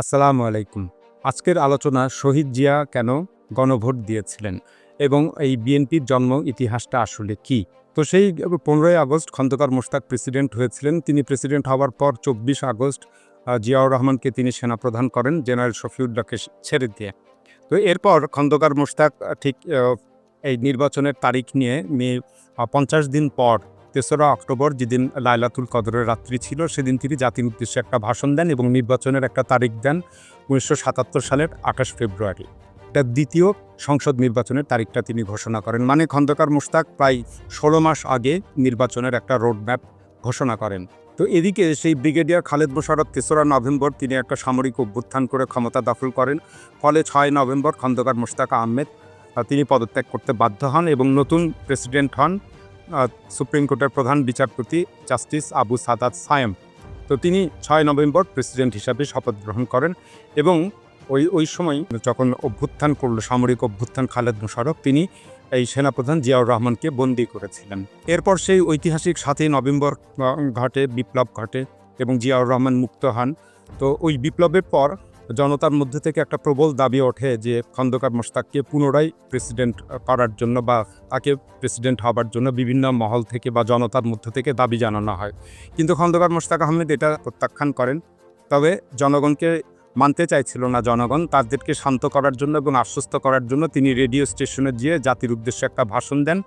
আসসালামু আলাইকুম। আজকের আলোচনা শহীদ জিয়া কেন গণভোট দিয়েছিলেন এবং এই বিএনপির জন্ম ইতিহাসটা আসলে কি? তো সেই পনেরোই আগস্ট খন্দকার মোশতাক প্রেসিডেন্ট হয়েছিলেন। তিনি প্রেসিডেন্ট হওয়ার পর চব্বিশ আগস্ট জিয়াউর রহমানকে তিনি সেনাপ্রধান করেন, জেনারেল শফিউল্লাহকে ছেড়ে দিয়ে। তো এরপর খন্দকার মোশতাক ঠিক এই নির্বাচনের তারিখ নিয়ে মে পঞ্চাশ দিন পর তেসরা অক্টোবর যেদিন লাইলাতুল কদরের রাত্রি ছিল, সেদিন তিনি জাতির উদ্দেশ্যে একটা ভাষণ দেন এবং নির্বাচনের একটা তারিখ দেন, উনিশশো সাতাত্তর সালের আঠাশ ফেব্রুয়ারি। এটা দ্বিতীয় সংসদ নির্বাচনের তারিখটা তিনি ঘোষণা করেন। মানে খন্দকার মুশতাক প্রায় ষোলো মাস আগে নির্বাচনের একটা রোডম্যাপ ঘোষণা করেন। তো এদিকে সেই ব্রিগেডিয়ার খালেদ মোশারফ তেসরা নভেম্বর তিনি একটা সামরিক অভ্যুত্থান করে ক্ষমতা দখল করেন। ফলে ছয় নভেম্বর খন্দকার মোশতাক আহমেদ তিনি পদত্যাগ করতে বাধ্য হন এবং নতুন প্রেসিডেন্ট হন। সুপ্রিম কোর্টের প্রধান বিচারপতি জাস্টিস আবু সাদাত সায়েম। তো তিনি ছয় নভেম্বর প্রেসিডেন্ট হিসাবে শপথ গ্রহণ করেন এবং ওই ওই সময় যখন অভ্যুত্থান করল, সামরিক অভ্যুত্থান, খালেদ মোশারফ, তিনি এই সেনাপ্রধান জিয়াউর রহমানকে বন্দী করেছিলেন। এরপর সেই ঐতিহাসিক সাতই নভেম্বর ঘটে, বিপ্লব ঘটে এবং জিয়াউর রহমান মুক্ত হন। তো ওই বিপ্লবের পর জনতার মধ্যে থেকে একটা প্রবল দাবি ওঠে যে খন্দকার মোশতাককে পুনরায় প্রেসিডেন্ট করার জন্য বা তাকে প্রেসিডেন্ট হবার জন্য বিভিন্ন মহল থেকে বা জনতার মধ্যে থেকে দাবি জানানো হয়। কিন্তু খন্দকার মোশতাক আহমেদ এটা প্রত্যাখ্যান করেন। তবে জনগণকে মানতে চাইছিল না জনগণ, তাদেরকে শান্ত করার জন্য এবং আশ্বস্ত করার জন্য তিনি রেডিও স্টেশনে গিয়ে জাতির উদ্দেশ্যে একটা ভাষণ দেন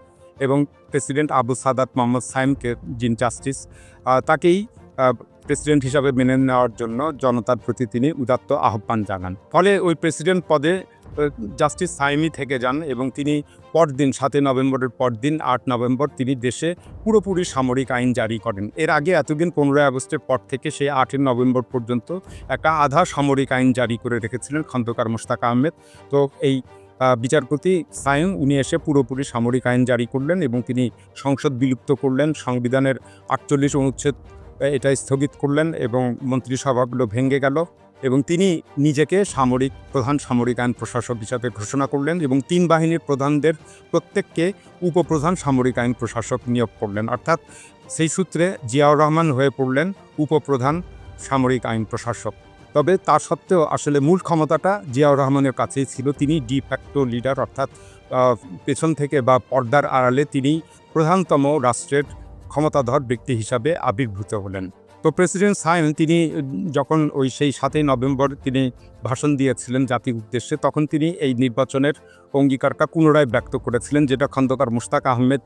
এবং প্রেসিডেন্ট আবু সাদাত মোহাম্মদ সাইমকে জিন জাস্টিস তাকেই প্রেসিডেন্ট হিসাবে মেনে নেওয়ার জন্য জনতার প্রতি তিনি উদাত্ত আহ্বান জানান ফলে ওই প্রেসিডেন্ট পদে জাস্টিস সাইমি থেকে যান এবং তিনি পরদিন, সাতই নভেম্বরের পরদিন, আট নভেম্বর তিনি দেশে পুরোপুরি সামরিক আইন জারি করেন। এর আগে এতদিন পনেরোই আগস্টের পর থেকে সেই আটই নভেম্বর পর্যন্ত একটা আধা সামরিক আইন জারি করে রেখেছিলেন খন্দকার মোশতাক আহমেদ। তো এই বিচারপতি সায়ং উনি এসে পুরোপুরি সামরিক আইন জারি করলেন এবং তিনি সংসদ বিলুপ্ত করলেন। সংবিধানের আটচল্লিশ অনুচ্ছেদ এটা স্থগিত করলেন এবং মন্ত্রিসভাগুলো ভেঙে গেল এবং তিনি নিজেকে সামরিক, প্রধান সামরিক আইন প্রশাসক হিসাবে ঘোষণা করলেন এবং তিন বাহিনীর প্রধানদের প্রত্যেককে উপপ্রধান সামরিক আইন প্রশাসক নিয়োগ করলেন। অর্থাৎ সেই সূত্রে জিয়াউর রহমান হয়ে পড়লেন উপপ্রধান সামরিক আইন প্রশাসক। তবে তা সত্ত্বেও আসলে মূল ক্ষমতাটা জিয়াউর রহমানের কাছেই ছিল। তিনি ডি ফ্যাক্টো লিডার অর্থাৎ পেছন থেকে বা পর্দার আড়ালে তিনি প্রধানতম রাষ্ট্রের ক্ষমতাধর ব্যক্তি হিসাবে আবির্ভূত হলেন। তো প্রেসিডেন্ট সাইন তিনি যখন ওই সেই সাতই নভেম্বর তিনি ভাষণ দিয়েছিলেন জাতির উদ্দেশ্যে, তখন তিনি এই নির্বাচনের অঙ্গীকারটা পুনরায় ব্যক্ত করেছিলেন, যেটা খন্দকার মুশতাক আহমেদ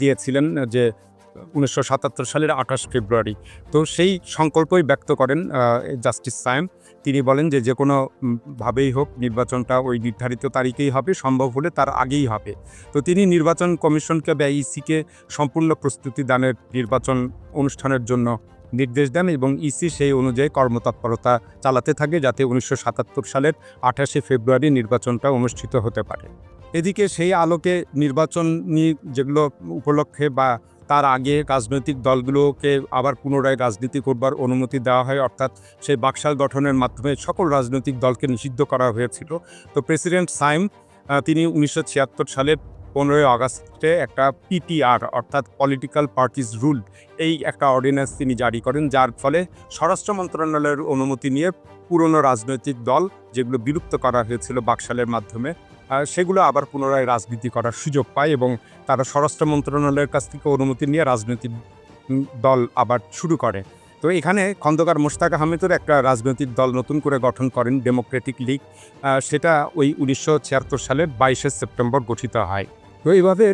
দিয়েছিলেন যে উনিশশো সাতাত্তর সালের আঠাশ ফেব্রুয়ারি। তো সেই সংকল্পই ব্যক্ত করেন জাস্টিস সায়েম তিনি বলেন যে যে কোনো ভাবেই হোক নির্বাচনটা ওই নির্ধারিত তারিখেই হবে, সম্ভব হলে তার আগেই হবে। তো তিনি নির্বাচন কমিশনকে বা ইসিকে সম্পূর্ণ প্রস্তুতি দানের নির্বাচন অনুষ্ঠানের জন্য নির্দেশ দেন এবং ইসি সেই অনুযায়ী কর্মতৎপরতা চালাতে থাকে যাতে উনিশশো সাতাত্তর সালের আঠাশে ফেব্রুয়ারি নির্বাচনটা অনুষ্ঠিত হতে পারে। এদিকে সেই আলোকে নির্বাচন নিয়ে যেগুলো উপলক্ষে বা তার আগে রাজনৈতিক দলগুলোকে আবার পুনরায় রাজনীতি করবার অনুমতি দেওয়া হয়, অর্থাৎ সেই বাকশাল গঠনের মাধ্যমে সকল রাজনৈতিক দলকে নিষিদ্ধ করা হয়েছিল। তো প্রেসিডেন্ট সাইম তিনি উনিশশো সালের পনেরোই আগস্টে একটা পিটিআর, অর্থাৎ পলিটিক্যাল পার্টিজ রুল, এই একটা অর্ডিন্যান্স তিনি জারি করেন, যার ফলে স্বরাষ্ট্র মন্ত্রণালয়ের অনুমতি নিয়ে পুরনো রাজনৈতিক দল যেগুলো বিলুপ্ত করা হয়েছিল বাকশালের মাধ্যমে সেগুলো আবার পুনরায় রাজনীতি করার সুযোগ পায় এবং তারা স্বরাষ্ট্র মন্ত্রণালয়ের কাছ থেকে অনুমতি নিয়ে রাজনৈতিক দল আবার শুরু করে। তো এখানে খন্দকার মোশতাক আহমেদের একটা রাজনৈতিক দল নতুন করে গঠন করেন ডেমোক্রেটিক লীগ সেটা ওই উনিশশো ছিয়াত্তর সালের বাইশে সেপ্টেম্বর গঠিত হয়। তো এইভাবে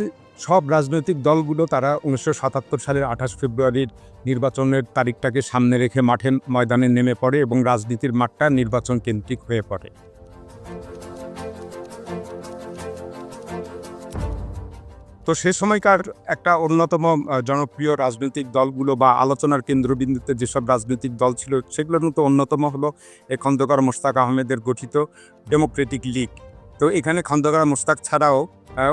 সব রাজনৈতিক দলগুলো তারা উনিশশো সাতাত্তর সালের আঠাশ ফেব্রুয়ারির নির্বাচনের তারিখটাকে সামনে রেখে মাঠে ময়দানে নেমে পড়ে এবং রাজনীতির মাঠটা নির্বাচন কেন্দ্রিক হয়ে পড়ে। তো সে সময়কার একটা অন্যতম জনপ্রিয় রাজনৈতিক দলগুলো বা আলোচনার কেন্দ্রবিন্দুতে যেসব রাজনৈতিক দল ছিল, সেগুলোর মতো অন্যতম হলো এ খন্দকার মোস্তাক আহমেদের গঠিত ডেমোক্রেটিক লীগ তো এখানে খন্দকার মোস্তাক ছাড়াও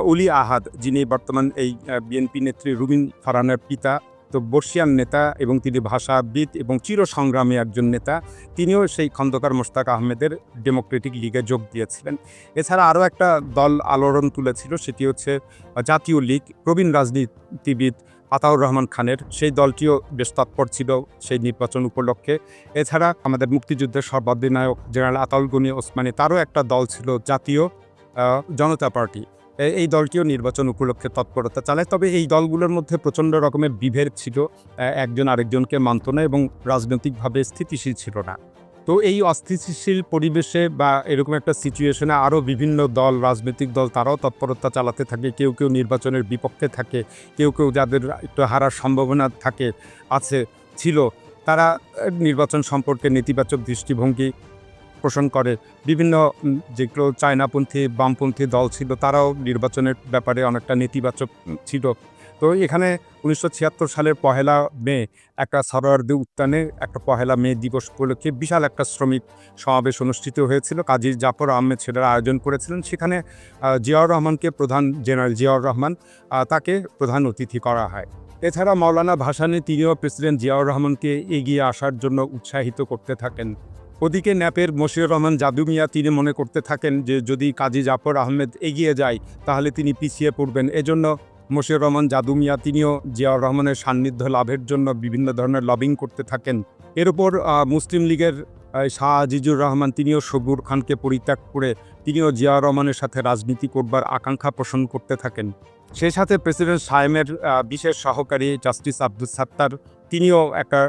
অলি আহাদ যিনি বর্তমান এই বিএনপি নেত্রী রুবিন ফারানের পিতা তো বর্ষিয়ান নেতা এবং তিনি ভাষাবিদ এবং চিরসংগ্রামী একজন নেতা, তিনিও সেই খন্দকার মোশতাক আহমেদের ডেমোক্রেটিক লিগে যোগ দিয়েছিলেন। এছাড়া আরও একটা দল আলোড়ন তুলেছিল, সেটি হচ্ছে জাতীয় লীগ, প্রবীণ রাজনীতিবিদ আতাউর রহমান খানের। সেই দলটিও বেশ তৎপর ছিল সেই নির্বাচন উপলক্ষে। এছাড়া আমাদের মুক্তিযুদ্ধের সর্বাধিনায়ক জেনারেল আতাউল গনি ওসমানী, তারও একটা দল ছিল জাতীয় জনতা পার্টি। এই দলটিও নির্বাচন উপলক্ষে তৎপরতা চালায়। তবে এই দলগুলোর মধ্যে প্রচণ্ড রকমের বিভেদ ছিল একজন আরেকজনকে মানত না এবং রাজনৈতিকভাবে স্থিতিশীল ছিল না। তো এই অস্থিতিশীল পরিবেশে বা এরকম একটা সিচুয়েশনে আরও বিভিন্ন দল, রাজনৈতিক দল, তারাও তৎপরতা চালাতে থাকে। কেউ কেউ নির্বাচনের বিপক্ষে থাকে, কেউ কেউ যাদের একটু হারার সম্ভাবনা থাকে, আছে, ছিল, তারা নির্বাচন সম্পর্কে নেতিবাচক দৃষ্টিভঙ্গি পোষণ করে। বিভিন্ন যেগুলো চায়নাপন্থী, বামপন্থী দল ছিল, তারাও নির্বাচনের ব্যাপারে অনেকটা নেতিবাচক ছিল। তো এখানে উনিশশো ছিয়াত্তর সালের পহেলা মে একটা সরোয়ার্দী উত্তানে একটা পহেলা মে দিবস উপলক্ষে বিশাল একটা শ্রমিক সমাবেশ অনুষ্ঠিত হয়েছিল। কাজী জাফর আহমেদ সেটার আয়োজন করেছিলেন। সেখানে জিয়াউর রহমানকে প্রধান জেনারেল জিয়াউর রহমান তাকে প্রধান অতিথি করা হয়। এছাড়া মাওলানা ভাসানী, তিনিও প্রেসিডেন্ট জিয়াউর রহমানকে এগিয়ে আসার জন্য উৎসাহিত করতে থাকেন। ওদিকে ন্যাপের মশিউর রহমান জাদু মিয়া তিনি মনে করতে থাকেন যে যদি কাজী জাফর আহমেদ এগিয়ে যায়, তাহলে তিনি পিছিয়ে পড়বেন। এজন্য মশিউর রহমান জাদু মিয়া তিনিও জিয়াউর রহমানের সান্নিধ্য লাভের জন্য বিভিন্ন ধরনের লবিং করতে থাকেন। এর উপর মুসলিম লীগের শাহ আজিজুর রহমান তিনিও সবুর খানকে পরিত্যাগ করে তিনিও জিয়াউর রহমানের সাথে রাজনীতি করবার আকাঙ্ক্ষা পোষণ করতে থাকেন। সেই সাথে প্রেসিডেন্ট সায়েমের বিশেষ সহকারী জাস্টিস আব্দুল সাত্তার তিনিও একটা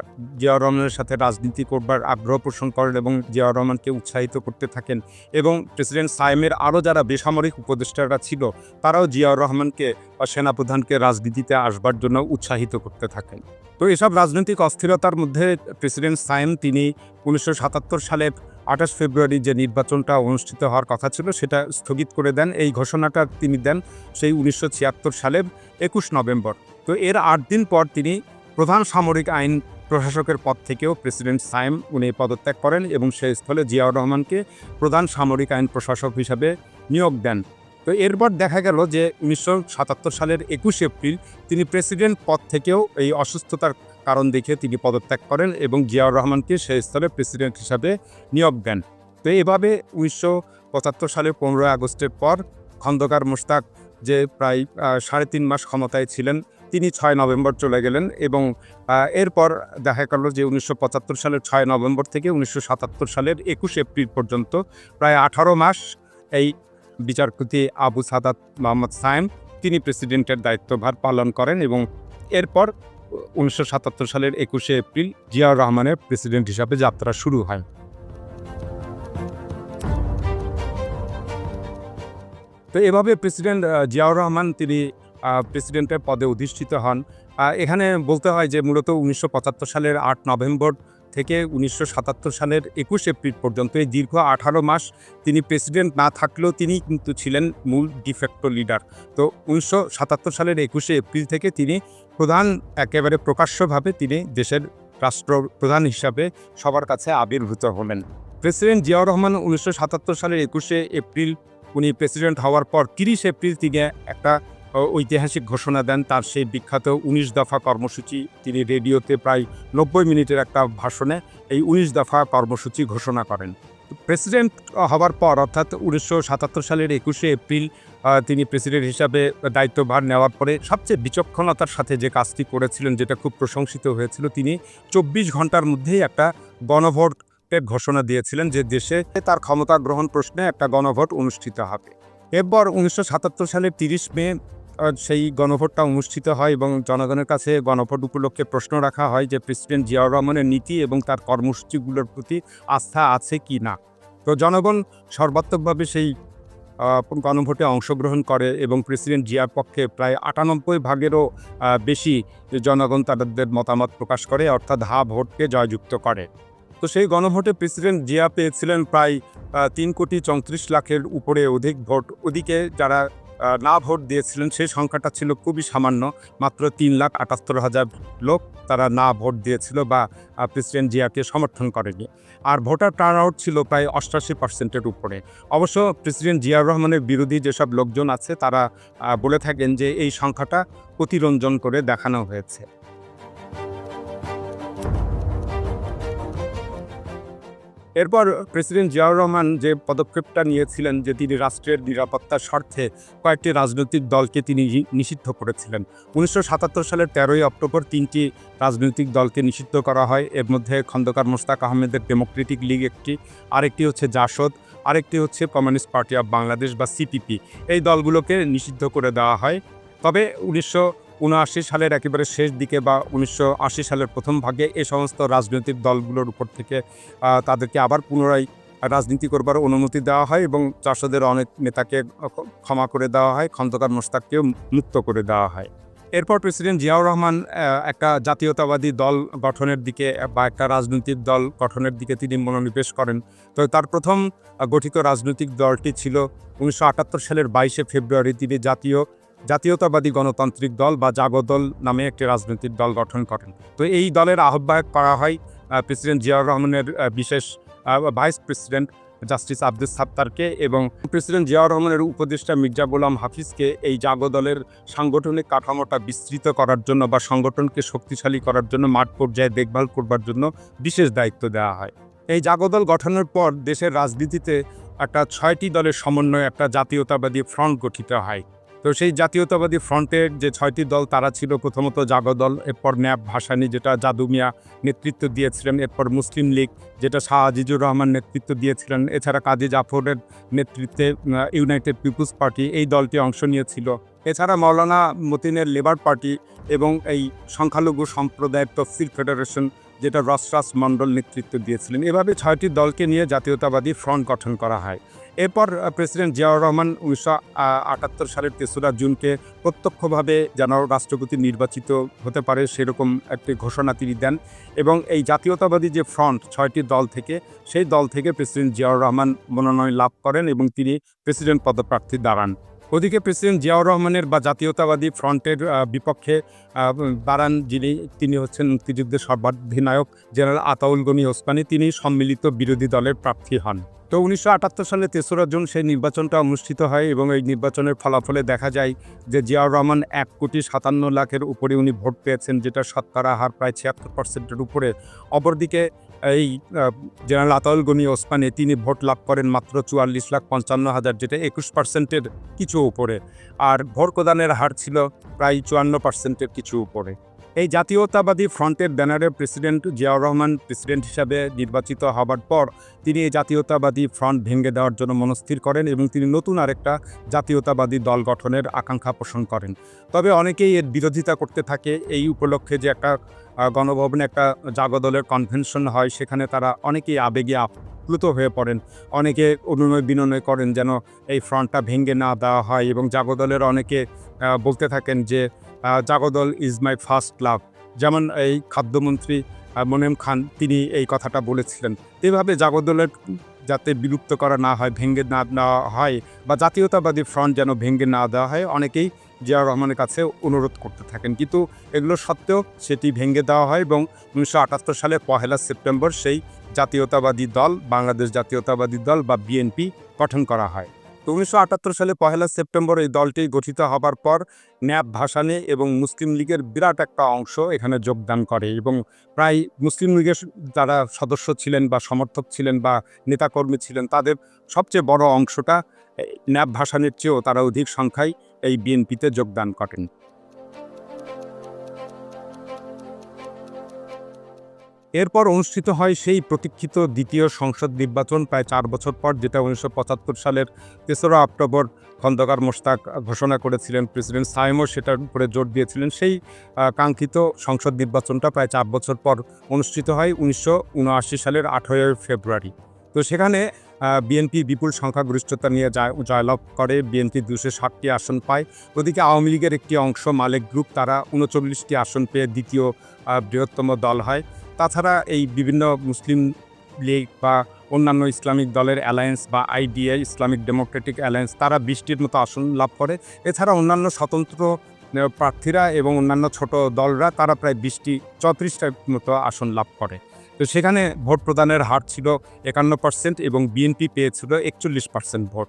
জিয়াউর রহমানের সাথে রাজনীতি করবার আগ্রহ পোষণ করেন এবং জিয়াউর রহমানকে উৎসাহিত করতে থাকেন এবং প্রেসিডেন্ট সায়েমের আরও যারা বেসামরিক উপদেষ্টারা ছিল, তারাও জিয়াউর রহমানকে বা সেনাপ্রধানকে রাজনীতিতে আসবার জন্য উৎসাহিত করতে থাকেন। তো এসব রাজনৈতিক অস্থিরতার মধ্যে প্রেসিডেন্ট সায়েম তিনি উনিশশো সাতাত্তর সালের আঠাশ ফেব্রুয়ারি যে নির্বাচনটা অনুষ্ঠিত হওয়ার কথা ছিল, সেটা স্থগিত করে দেন। এই ঘোষণাটা তিনি দেন সেই উনিশশো ছিয়াত্তর সালের একুশ নভেম্বর। তো এর আট দিন পর তিনি প্রধান সামরিক আইন প্রশাসকের পদ থেকেও প্রেসিডেন্ট সায়েম উনি পদত্যাগ করেন এবং সেই স্থলে জিয়াউর রহমানকে প্রধান সামরিক আইন প্রশাসক হিসাবে নিয়োগ দেন। তো এরপর দেখা গেল যে উনিশশো সাতাত্তর সালের একুশ এপ্রিল তিনি প্রেসিডেন্ট পদ থেকেও এই অসুস্থতার কারণ দেখে তিনি পদত্যাগ করেন এবং জিয়াউর রহমানকে সেই স্থলে প্রেসিডেন্ট হিসাবে নিয়োগ দেন। তো এভাবে উনিশশো পঁচাত্তর সালের পনেরোই আগস্টের পর খন্দকার মোশতাক যে প্রায় সাড়ে তিন মাস ক্ষমতায় ছিলেন তিনি ছয় নভেম্বর চলে গেলেন এবং এরপর দেখা গেল যে উনিশশো পঁচাত্তর সালের ছয় নভেম্বর থেকে উনিশশো সাতাত্তর সালের একুশ এপ্রিল পর্যন্ত প্রায় আঠারো মাস এই বিচারপতি আবু সাদাত মোহাম্মদ সায়েম তিনি প্রেসিডেন্টের দায়িত্বভার পালন করেন এবং এরপর উনিশশো সাতাত্তর সালের একুশে এপ্রিল জিয়াউর রহমানের প্রেসিডেন্ট হিসাবে যাত্রা শুরু হয়। তো এভাবে প্রেসিডেন্ট জিয়াউর রহমান তিনি প্রেসিডেন্টের পদে অধিষ্ঠিত হন। এখানে বলতে হয় যে মূলত উনিশশো পঁচাত্তর সালের আট নভেম্বর থেকে উনিশশো সাতাত্তর সালের একুশ এপ্রিল পর্যন্ত এই দীর্ঘ আঠারো মাস তিনি প্রেসিডেন্ট না থাকলেও তিনি কিন্তু ছিলেন মূল ডিফেক্টো লিডার তো উনিশশো সাতাত্তর সালের একুশে এপ্রিল থেকে তিনি প্রধান, একেবারে প্রকাশ্যভাবে তিনি দেশের রাষ্ট্র প্রধান হিসাবে সবার কাছে আবির্ভূত হলেন। প্রেসিডেন্ট জিয়াউর রহমান উনিশশো সাতাত্তর সালের একুশে এপ্রিল, উনি প্রেসিডেন্ট হওয়ার পর তিরিশ এপ্রিল তিনি একটা ঐতিহাসিক ঘোষণা দেন তার সেই বিখ্যাত উনিশ দফা কর্মসূচি। তিনি রেডিওতে প্রায় নব্বই মিনিটের একটা ভাষণে এই উনিশ দফা কর্মসূচি ঘোষণা করেন। প্রেসিডেন্ট হওয়ার পর, অর্থাৎ উনিশশো সাতাত্তর সালের একুশে এপ্রিল তিনি প্রেসিডেন্ট হিসাবে দায়িত্বভার নেওয়ার পরে সবচেয়ে বিচক্ষণতার সাথে যে কাজটি করেছিলেন, যেটা খুব প্রশংসিত হয়েছিল, তিনি চব্বিশ ঘণ্টার মধ্যেই একটা গণভোটের ঘোষণা দিয়েছিলেন যে দেশে তার ক্ষমতা গ্রহণ প্রশ্নে একটা গণভোট অনুষ্ঠিত হবে। এরপর উনিশশো সাতাত্তর সালের তিরিশ মে সেই গণভোটটা অনুষ্ঠিত হয় এবং জনগণের কাছে গণভোট উপলক্ষে প্রশ্ন রাখা হয় যে প্রেসিডেন্ট জিয়াউর রহমানের নীতি এবং তার কর্মসূচিগুলোর প্রতি আস্থা আছে কি না। তো জনগণ সর্বাত্মকভাবে সেই গণভোটে অংশগ্রহণ করে এবং প্রেসিডেন্ট জিয়ার পক্ষে প্রায় আটানব্বই ভাগেরও বেশি জনগণ তাদের মতামত প্রকাশ করে, অর্থাৎ হা ভোটকে জয়যুক্ত করে। তো সেই গণভোটে প্রেসিডেন্ট জিয়া পেয়েছিলেন প্রায় তিন কোটি চৌত্রিশ লাখের উপরে অধিক ভোট। ওদিকে যারা না ভোট দিয়েছিলেন, সেই সংখ্যাটা ছিল খুবই সামান্য, মাত্র তিন লাখ আটাত্তর হাজার লোক তারা না ভোট দিয়েছিল বা প্রেসিডেন্ট জিয়াকে সমর্থন করেনি। আর ভোটার টার্ন আউট ছিল প্রায় অষ্টাশি পার্সেন্টের উপরে। অবশ্য প্রেসিডেন্ট জিয়া রহমানের বিরোধী যেসব লোকজন আছে, তারা বলে থাকেন যে এই সংখ্যাটা অতিরঞ্জন করে দেখানো হয়েছে। এরপর প্রেসিডেন্ট জিয়াউর রহমান যে পদক্ষেপটা নিয়েছিলেন যে তিনি রাষ্ট্রের নিরাপত্তার স্বার্থে কয়েকটি রাজনৈতিক দলকে তিনি নিষিদ্ধ করেছিলেন। উনিশশো সাতাত্তর সালের তেরোই অক্টোবর তিনটি রাজনৈতিক দলকে নিষিদ্ধ করা হয়। এর মধ্যে খন্দকার মোস্তাক আহমেদের ডেমোক্রেটিক লীগ একটি, আরেকটি হচ্ছে জাসদ, আরেকটি হচ্ছে কমিউনিস্ট পার্টি অফ বাংলাদেশ বা সিপিপি। এই দলগুলোকে নিষিদ্ধ করে দেওয়া হয়। তবে উনিশশো উনআশি সালের একেবারে শেষ দিকে বা উনিশশো আশি সালের প্রথম ভাগে এই সমস্ত রাজনৈতিক দলগুলোর উপর থেকে তাদেরকে আবার পুনরায় রাজনীতি করবার অনুমতি দেওয়া হয় এবং চাষদের অনেক নেতাকে ক্ষমা করে দেওয়া হয়, খন্দকার মোস্তাককেও মুক্ত করে দেওয়া হয়। এরপর প্রেসিডেন্ট জিয়াউর রহমান একটা জাতীয়তাবাদী দল গঠনের দিকে বা একটা রাজনৈতিক দল গঠনের দিকে তিনি মনোনিবেশ করেন। তো তার প্রথম গঠিত রাজনৈতিক দলটি ছিল উনিশশো আটাত্তর সালের বাইশে ফেব্রুয়ারি তিনি জাতীয় জাতীয়তাবাদী গণতান্ত্রিক দল বা জাগদল নামে একটি রাজনৈতিক দল গঠন করেন। তো এই দলের আহ্বায়ক করা হয় প্রেসিডেন্ট জিয়াউর রহমানের বিশেষ ভাইস প্রেসিডেন্ট জাস্টিস আব্দুল সাত্তারকে এবং প্রেসিডেন্ট জিয়াউর রহমানের উপদেষ্টা মির্জা গোলাম হাফিজকে এই জাগদলের সাংগঠনিক কাঠামোটা বিস্তৃত করার জন্য বা সংগঠনকে শক্তিশালী করার জন্য মাঠ পর্যায়ে দেখভাল করবার জন্য বিশেষ দায়িত্ব দেওয়া হয়। এই জাগদল গঠনের পর দেশের রাজনীতিতে একটা ছয়টি দলের সমন্বয়ে একটা জাতীয়তাবাদী ফ্রন্ট গঠিত হয়। তো সেই জাতীয়তাবাদী ফ্রন্টের যে ছয়টি দল, তারা ছিল প্রথমত জাগদল, এরপর ন্যাব ভাসানী যেটা জাদুমিয়া নেতৃত্ব দিয়েছিলেন, এরপর মুসলিম লীগ যেটা শাহ আজিজুর রহমান নেতৃত্ব দিয়েছিলেন, এছাড়া কাজী জাফরের নেতৃত্বে ইউনাইটেড পিপুলস পার্টি এই দলটি অংশ নিয়েছিল। এছাড়া মৌলানা মতিনের লেবার পার্টি এবং এই সংখ্যালঘু সম্প্রদায়ের তফসিল ফেডারেশন যেটা রসরাস মণ্ডল নেতৃত্ব দিয়েছিলেন। এভাবে ছয়টি দলকে নিয়ে জাতীয়তাবাদী ফ্রন্ট গঠন করা হয়। এরপর প্রেসিডেন্ট জিয়াউর রহমান উনিশশো আটাত্তর সালের তেসরা জুনকে প্রত্যক্ষভাবে যেন রাষ্ট্রপতি নির্বাচিত হতে পারে সেরকম একটি ঘোষণা তিনি দেন এবং এই জাতীয়তাবাদী যে ফ্রন্ট ছয়টি দল থেকে, সেই দল থেকে প্রেসিডেন্ট জিয়াউর রহমান মনোনয়ন লাভ করেন এবং তিনি প্রেসিডেন্ট পদপ্রার্থী দাঁড়ান। ওদিকে প্রেসিডেন্ট জিয়াউর রহমানের বা জাতীয়তাবাদী ফ্রন্টের বিপক্ষে বারান যিনি, তিনি হচ্ছেন মুক্তিযুদ্ধের সর্বাধিনায়ক জেনারেল আতাউল গনি ওসমানী। তিনি সম্মিলিত বিরোধী দলের প্রার্থী হন। তো উনিশশো আটাত্তর সালে তেসরা জুন সেই নির্বাচনটা অনুষ্ঠিত হয় এবং এই নির্বাচনের ফলাফলে দেখা যায় যে জিয়াউর রহমান এক কোটি সাতান্ন লাখের উপরে উনি ভোট পেয়েছেন, যেটা শতকরা হার প্রায় ছিয়াত্তর পার্সেন্টের উপরে। অপরদিকে এই জেনারেল আতাউল গনি ওসমানে, তিনি ভোট লাভ করেন মাত্র চুয়াল্লিশ লাখ পঞ্চান্ন হাজার, যেটা একুশ পার্সেন্টের কিছু উপরে। আর ভোট প্রদানের হার ছিল প্রায় চুয়ান্ন পার্সেন্টের কিছু উপরে। এই জাতীয়তাবাদী ফ্রন্টের ব্যানারে প্রেসিডেন্ট জিয়াউর রহমান প্রেসিডেন্ট হিসাবে নির্বাচিত হবার পর তিনি এই জাতীয়তাবাদী ফ্রন্ট ভেঙে দেওয়ার জন্য মনস্থির করেন এবং তিনি নতুন আরেকটা জাতীয়তাবাদী দল গঠনের আকাঙ্ক্ষা পোষণ করেন। তবে অনেকেই এর বিরোধিতা করতে থাকে। এই উপলক্ষে যে একটা গণভবনে একটা জাগদলের কনভেনশন হয়, সেখানে তারা অনেকেই আবেগে আপ্লুত হয়ে পড়েন। অনেকে অনুনয় বিনয় করেন যেন এই ফ্রন্টটা ভেঙে না দেওয়া হয় এবং জাগদলের অনেকে বলতে থাকেন যে Jagodal is my first love যেমন এই খাদ্যমন্ত্রী মোনেম খান, তিনি এই কথাটা বলেছিলেন। এভাবে জাগদলের যাতে বিলুপ্ত করা না হয় ভেঙ্গে না হয় বা জাতীয়তাবাদী ফ্রন্ট যেন ভেঙ্গে না দেওয়া হয়, অনেকেই জিয়াউর রহমানের কাছে অনুরোধ করতে থাকেন। কিন্তু এগুলো সত্ত্বেও সেটি ভেঙে দেওয়া হয় এবং উনিশশো আটাত্তর সালের পহেলা সেপ্টেম্বর সেই জাতীয়তাবাদী দল, বাংলাদেশ জাতীয়তাবাদী দল বা বিএনপি গঠন করা হয়। তো উনিশশো আটাত্তর সালে পহেলা সেপ্টেম্বর এই দলটি গঠিত হবার পর ন্যাব ভাসানে এবং মুসলিম লীগের বিরাট একটা অংশ এখানে যোগদান করে এবং প্রায় মুসলিম লীগের যারা সদস্য ছিলেন বা সমর্থক ছিলেন বা নেতাকর্মী ছিলেন, তাদের সবচেয়ে বড় অংশটা ন্যাব ভাসানের চেয়েও তারা অধিক সংখ্যায় এই বিএনপিতে যোগদান করেন। এরপর অনুষ্ঠিত হয় সেই প্রতীক্ষিত দ্বিতীয় সংসদ নির্বাচন, প্রায় চার বছর পর, যেটা উনিশশো পঁচাত্তর সালের তেসরা অক্টোবর খন্দকার মোশতাক ঘোষণা করেছিলেন প্রেসিডেন্ট সাইমও সেটার উপরে জোর দিয়েছিলেন। সেই কাঙ্ক্ষিত সংসদ নির্বাচনটা প্রায় চার বছর পর অনুষ্ঠিত হয়, উনিশশো উনআশি সালের আঠেরোই ফেব্রুয়ারি। তো সেখানে বিএনপি বিপুল সংখ্যাগরিষ্ঠতা নিয়ে জয়, জয়লাভ করে। বিএনপি দুশো ষাটটি আসন পায়। ওদিকে আওয়ামী লীগের একটি অংশ মালিক গ্রুপ, তারা উনচল্লিশটি আসন পেয়ে দ্বিতীয় বৃহত্তম দল হয়। তাছাড়া এই বিভিন্ন মুসলিম লীগ বা অন্যান্য ইসলামিক দলের অ্যালায়েন্স বা আইডিএ, ইসলামিক ডেমোক্রেটিক অ্যালায়েন্স, তারা বিশটির মতো আসন লাভ করে। এছাড়া অন্যান্য স্বতন্ত্র প্রার্থীরা এবং অন্যান্য ছোট দলরা, তারা প্রায় বিশটি, চৌত্রিশটার মতো আসন লাভ করে। তো সেখানে ভোট প্রদানের হার ছিল একান্ন পার্সেন্ট এবং বিএনপি পেয়েছিল একচল্লিশ পার্সেন্ট ভোট।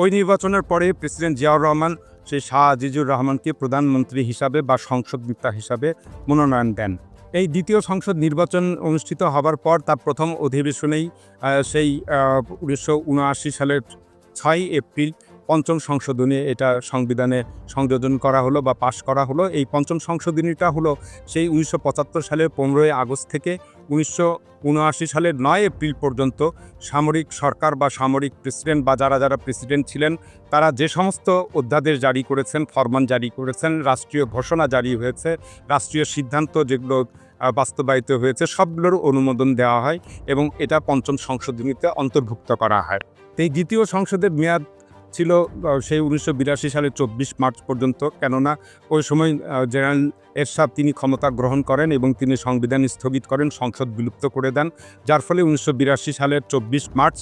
ওই নির্বাচনের পরে প্রেসিডেন্ট জিয়াউর রহমান সেই শাহ আজিজুর রহমানকে প্রধানমন্ত্রী হিসাবে বা সংসদ নেতা হিসাবে মনোনয়ন দেন। এই দ্বিতীয় সংসদ নির্বাচন অনুষ্ঠিত হবার পর তার প্রথম অধিবেশনেই সেই উনিশশো উনআশি সালের ছয় এপ্রিল পঞ্চম সংশোধনী এটা সংবিধানে সংযোজন করা হলো বা পাশ করা হলো। এই পঞ্চম সংশোধনীটা হলো সেই উনিশশো পঁচাত্তর সালের পনেরোই আগস্ট থেকে উনিশশো উনআশি সালের নয় এপ্রিল পর্যন্ত সামরিক সরকার বা সামরিক প্রেসিডেন্ট বা যারা যারা প্রেসিডেন্ট ছিলেন, তারা যে সমস্ত অধ্যাদেশ জারি করেছেন, ফরমান জারি করেছেন, রাষ্ট্রীয় ঘোষণা জারি হয়েছে, রাষ্ট্রীয় সিদ্ধান্ত যেগুলো বাস্তবায়িত হয়েছে, সবগুলোর অনুমোদন দেওয়া হয় এবং এটা পঞ্চম সংশোধনীতে অন্তর্ভুক্ত করা হয়। এই দ্বিতীয় সংসদের মেয়াদ ছিল সেই উনিশশো বিরাশি সালের চব্বিশ মার্চ পর্যন্ত। কেননা, ওই সময় জেনারেল এরশাদ তিনি ক্ষমতা গ্রহণ করেন এবং তিনি সংবিধান স্থগিত করেন, সংসদ বিলুপ্ত করে দেন। যার ফলে উনিশশো বিরাশি সালের চব্বিশ মার্চ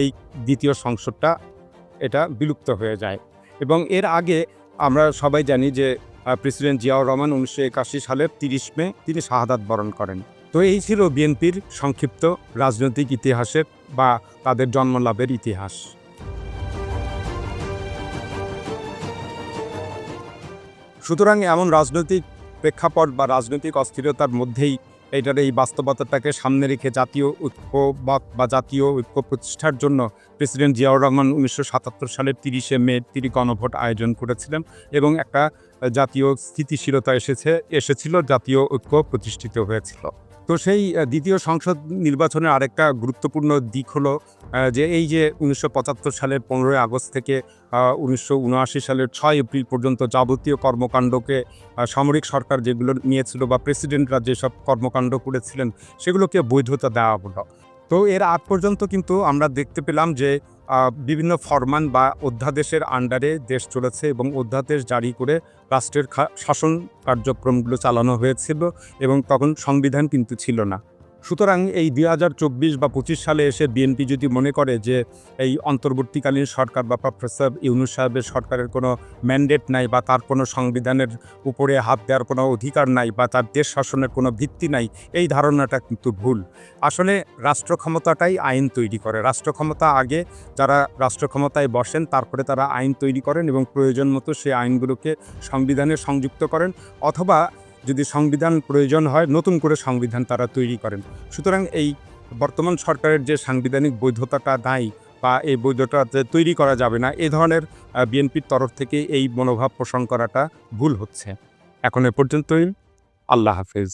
এই দ্বিতীয় সংসদটা, এটা বিলুপ্ত হয়ে যায়। এবং এর আগে আমরা সবাই জানি যে প্রেসিডেন্ট জিয়াউর রহমান উনিশশো একাশি সালের তিরিশ মে তিনি শাহাদাত বরণ করেন। তো এই ছিল বিএনপির সংক্ষিপ্ত রাজনৈতিক ইতিহাসের বা তাদের জন্মলাভের ইতিহাস। সুতরাং এমন রাজনৈতিক প্রেক্ষাপট বা রাজনৈতিক অস্থিরতার মধ্যেই এটার এই বাস্তবতাটাকে সামনে রেখে জাতীয় ঐক্য বা- বা জাতীয় ঐক্য প্রতিষ্ঠার জন্য প্রেসিডেন্ট জিয়াউর রহমান উনিশশো সাতাত্তর সালের তিরিশে মে তিনি গণভোট আয়োজন করেছিলেন এবং একটা জাতীয় স্থিতিশীলতা এসেছে, এসেছিল, জাতীয় ঐক্য প্রতিষ্ঠিত হয়েছিল। তো সেই দ্বিতীয় সংসদ নির্বাচনের আরেকটা গুরুত্বপূর্ণ দিক হলো যে এই যে উনিশশো পঁচাত্তর সালের পনেরোই আগস্ট থেকে উনিশশো উনআশি সালের ছয় এপ্রিল পর্যন্ত যাবতীয় কর্মকাণ্ডকে সামরিক সরকার যেগুলো নিয়েছিল বা প্রেসিডেন্টরা যেসব কর্মকাণ্ড করেছিলেন, সেগুলোকে বৈধতা দেওয়া হলো। তো এর আগ পর্যন্ত কিন্তু আমরা দেখতে পেলাম যে বিভিন্ন ফরমান বা অধ্যাদেশের আন্ডারে দেশ চলেছে এবং অধ্যাদেশ জারি করে রাষ্ট্রের শাসন কার্যক্রমগুলো চালানো হয়েছিল এবং তখন সংবিধান কিন্তু ছিল না। সুতরাং এই দুই হাজার চব্বিশ বা পঁচিশ সালে এসে বিএনপি যদি মনে করে যে এই অন্তর্বর্তীকালীন সরকার বা প্রফেসর ইউনুস সাহেবের সরকারের কোনো ম্যান্ডেট নাই বা তার কোনো সংবিধানের উপরে হাত দেওয়ার কোনো অধিকার নাই বা তার দেশ শাসনের কোনো ভিত্তি নাই, এই ধারণাটা কিন্তু ভুল। আসলে রাষ্ট্র ক্ষমতাটাই আইন তৈরি করে। রাষ্ট্র ক্ষমতা আগে যারা রাষ্ট্র ক্ষমতায় বসেন, তারপরে তারা আইন তৈরি করেন এবং প্রয়োজন মতো সেই আইনগুলোকে সংবিধানে সংযুক্ত করেন অথবা যদি সংবিধান প্রয়োজন হয়, নতুন করে সংবিধান তারা তৈরি করেন। সুতরাং এই বর্তমান সরকারের যে সাংবিধানিক বৈধতাটা নাই বা এই বৈধতা তৈরি করা যাবে না, এ ধরনের বিএনপির তরফ থেকে এই মনোভাব পোষণ করাটা ভুল হচ্ছে। এখন এ পর্যন্তই। আল্লাহ হাফেজ।